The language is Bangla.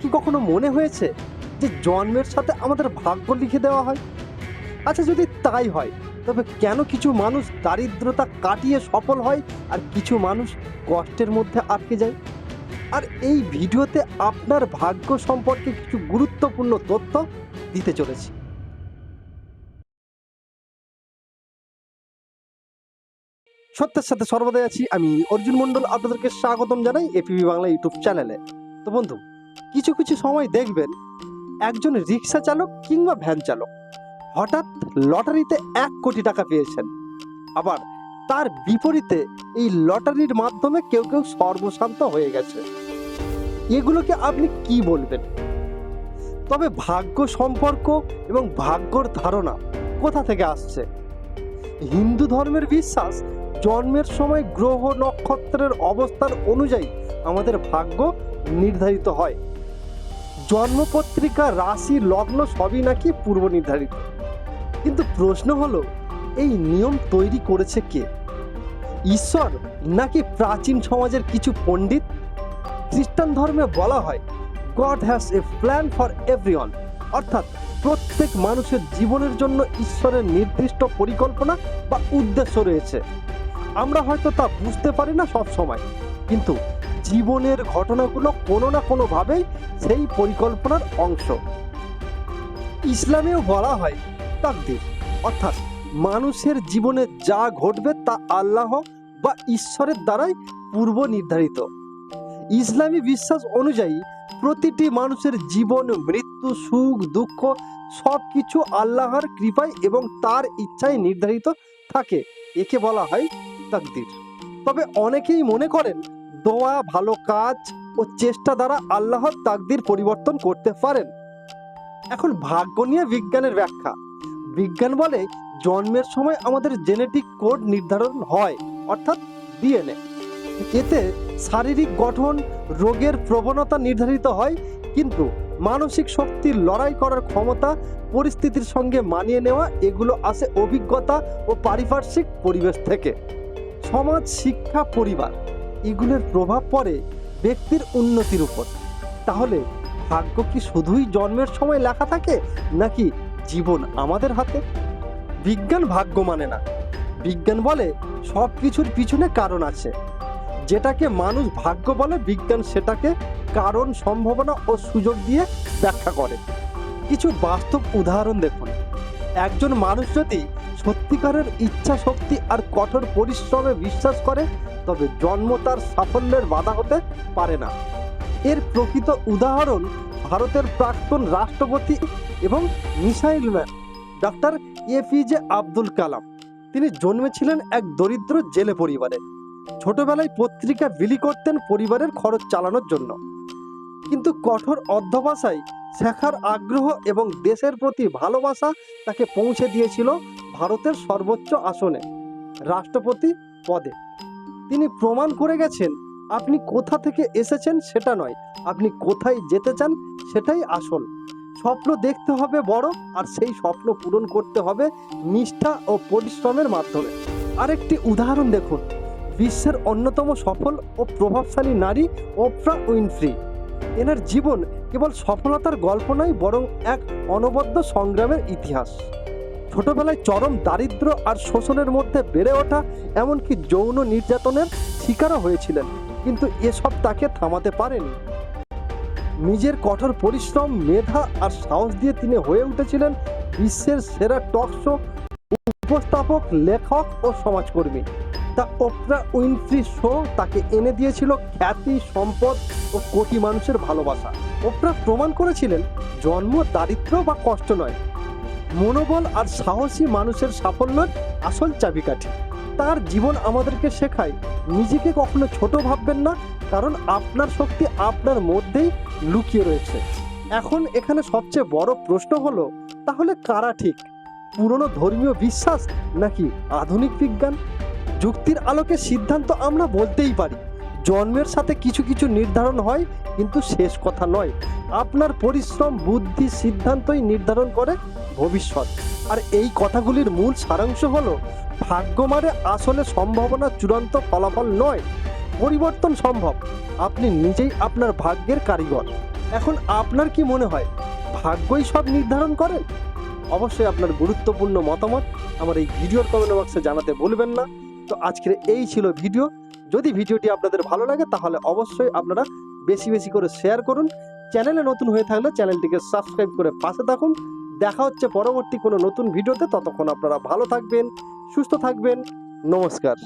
কি কখনো মনে হয়েছে যে জন্মের সাথে আমাদের ভাগ্য লিখে দেওয়া হয়? আচ্ছা যদি তাই হয়, তবে কেন কিছু মানুষ দারিদ্রতা কাটিয়ে সফল হয় আর কিছু মানুষ কষ্টের মধ্যে আটকে যায়? আর এই ভিডিওতে আপনার ভাগ্য সম্পর্কে কিছু গুরুত্বপূর্ণ তথ্য দিতে চলেছি। সত্যের সাথে সর্বদাই আছি। আমি অর্জুন মণ্ডল, আপনাদেরকে স্বাগতম জানাই এপিবি বাংলা ইউটিউব চ্যানেলে। তো বন্ধু কিছু কিছু সময় দেখবেন, একজন রিক্সা চালক কিংবা ভ্যান চালক হঠাৎ লটারিতে এক কোটি টাকা পেয়েছেন। আবার তার বিপরীতে এই লটারির মাধ্যমে কেউ কেউ সর্বশান্ত হয়ে গেছে। এগুলোকে আপনি কি বলবেন? তবে ভাগ্য সম্পর্ক এবং ভাগ্যর ধারণা কোথা থেকে আসছে? হিন্দু ধর্মের বিশ্বাস জন্মের সময় গ্রহ নক্ষত্রের অবস্থান অনুযায়ী আমাদের ভাগ্য নির্ধারিত হয়। জন্মপত্রিকা রাশি, লগ্ন সবই নাকি পূর্ব নির্ধারিত? কিন্তু প্রশ্ন হলো, এই নিয়ম তৈরি করেছে কে? ঈশ্বর নাকি প্রাচীন সমাজের কিছু পণ্ডিত? খ্রিস্টান ধর্মে বলা হয় God has a plan for everyone অর্থাৎ প্রত্যেক মানুষের জীবনের জন্য ঈশ্বরের নির্দিষ্ট পরিকল্পনা বা উদ্দেশ্য রয়েছে। আমরা হয়তো তা বুঝতে পারি না সব সময় কিন্তু জীবনের ঘটনাগুলো কোনো না কোনোভাবেই সেই পরিকল্পনার অংশ। ইসলামেও বলা হয় তাকদির, অর্থাৎ মানুষের জীবনে যা ঘটবে তা আল্লাহ বা ঈশ্বরের দ্বারাই পূর্ব নির্ধারিত ইসলামী বিশ্বাস অনুযায়ী প্রতিটি মানুষের জীবন, মৃত্যু, সুখ, দুঃখ সব কিছু আল্লাহর কৃপায় এবং তার ইচ্ছায় নির্ধারিত থাকে। একে বলা হয় তাকদির। তবে অনেকেই মনে করেন দোয়া, ভালো কাজ ও চেষ্টা দ্বারা আল্লাহর তাকদির পরিবর্তন করতে পারেন। এখন ভাগ্য নিয়ে বিজ্ঞানের ব্যাখ্যা। বিজ্ঞান বলে জন্মের সময় আমাদের জেনেটিক কোড নির্ধারণ হয়, অর্থাৎ ডিএনএ এতে শারীরিক গঠন, রোগের প্রবণতা নির্ধারিত হয়, কিন্তু মানসিক শক্তির লড়াই করার ক্ষমতা পরিস্থিতির সঙ্গে মানিয়ে নেওয়া, এগুলো আসে অভিজ্ঞতা ও পারিপার্শ্বিক পরিবেশ থেকে। সমাজ, শিক্ষা, পরিবার। এগুলোর প্রভাব পড়ে ব্যক্তির উন্নতির উপর। তাহলে ভাগ্য কি শুধুই জন্মের সময় লেখা থাকে, নাকি জীবন আমাদের হাতে? বিজ্ঞান ভাগ্য মানে না। বিজ্ঞান বলে সব কিছুর পিছনে কারণ আছে। যেটাকে মানুষ ভাগ্য বলে, বিজ্ঞান সেটাকে কারণ, সম্ভাবনা ও সুযোগ দিয়ে ব্যাখ্যা করে। কিছু বাস্তব উদাহরণ দেখুন। একজন মানুষ যদি সত্যিকারের ইচ্ছা শক্তি আর কঠোর পরিশ্রমে বিশ্বাস করে, তবে জন্ম তার সাফল্যের বাধা হতে পারে না। এর প্রকৃত উদাহরণ ভারতের প্রাক্তন রাষ্ট্রপতি এবং missile man doctor APJ Abdul Kalam. তিনি জন্মেছিলেন এক দরিদ্র জেলে পরিবারে। ছোটবেলায় পত্রিকা বিলি করতেন পরিবারের খরচ চালানোর জন্য। কিন্তু কঠোর অধ্যবসায়, শেখার আগ্রহ এবং দেশের প্রতি ভালোবাসা তাকে পৌঁছে দিয়েছিল ভারতের সর্বোচ্চ আসনে, রাষ্ট্রপতি পদে। তিনি প্রমাণ করে গেছেন, আপনি কোথা থেকে এসেছেন সেটা নয়, আপনি কোথায় যেতে চান সেটাই আসল। স্বপ্ন দেখতে হবে বড়, আর সেই স্বপ্ন পূরণ করতে হবে নিষ্ঠা ও পরিশ্রমের মাধ্যমে। আরেকটি উদাহরণ দেখুন, বিশ্বের অন্যতম সফল ও প্রভাবশালী নারী ওপ্রা উইনফ্রি। এনার জীবন কেবল সফলতার গল্প নয়, বরং এক অনবদ্য সংগ্রামের ইতিহাস। ছোটবেলায় চরম দারিদ্র আর শোষণের মধ্যে বেড়ে ওঠা, এমনকি যৌন নির্যাতনের শিকারও হয়েছিলেন। কিন্তু এসব তাকে থামাতে পারেনি। নিজের কঠোর পরিশ্রম, মেধা আর সাহস দিয়ে তিনি হয়ে উঠেছিলেন বিশ্বের সেরা টক শো উপস্থাপক, লেখক ও সমাজকর্মী। তা ওপ্রা উইনফ্রি শো তাকে এনে দিয়েছিল খ্যাতি, সম্পদ ও কোটি মানুষের ভালোবাসা। ওপ্রা প্রমাণ করেছিলেন, জন্ম দারিদ্র বা কষ্ট নয় মনোবল আর সাহসী মানুষের সাফল্যের আসল চাবিকাঠি। তার জীবন আমাদেরকে শেখায়, নিজেকে কখনো ছোট ভাববেন না, কারণ আপনার শক্তি আপনার মধ্যেই লুকিয়ে রয়েছে। এখন এখানে সবচেয়ে বড় প্রশ্ন হলো, তাহলে কারা ঠিক? পুরনো ধর্মীয় বিশ্বাস নাকি আধুনিক বিজ্ঞান? যুক্তির আলোকে সিদ্ধান্ত আমরা বলতেই পারি। জন্মের সাথে কিছু কিছু নির্ধারণ হয়, কিন্তু শেষ কথা নয়। আপনার পরিশ্রম, বুদ্ধি, সিদ্ধান্তই নির্ধারণ করে ভবিষ্যৎ। আর এই কথাগুলির মূল সারাংশ হলো ভাগ্য মানে আসলে সম্ভাবনা চূড়ান্ত ফলাফল নয়, পরিবর্তন সম্ভব। আপনি নিজেই আপনার ভাগ্যের কারিগর। এখন আপনার কি মনে হয়, ভাগ্যই সব নির্ধারণ করেন অবশ্যই আপনার গুরুত্বপূর্ণ মতামত আমার এই ভিডিওর কমেন্ট বক্সে জানাতে বলবেন না। তো আজকের এই ছিল ভিডিও। যদি ভিডিওটি আপনাদের ভালো লাগে, তাহলে অবশ্যই আপনারা বেশি বেশি করে শেয়ার করুন। চ্যানেলে নতুন হয়ে থাকলে চ্যানেলটিকে সাবস্ক্রাইব করে পাশে থাকুন। দেখা হচ্ছে পরবর্তী কোনো নতুন ভিডিওতে, ততক্ষণ আপনারা ভালো থাকবেন, সুস্থ থাকবেন। নমস্কার।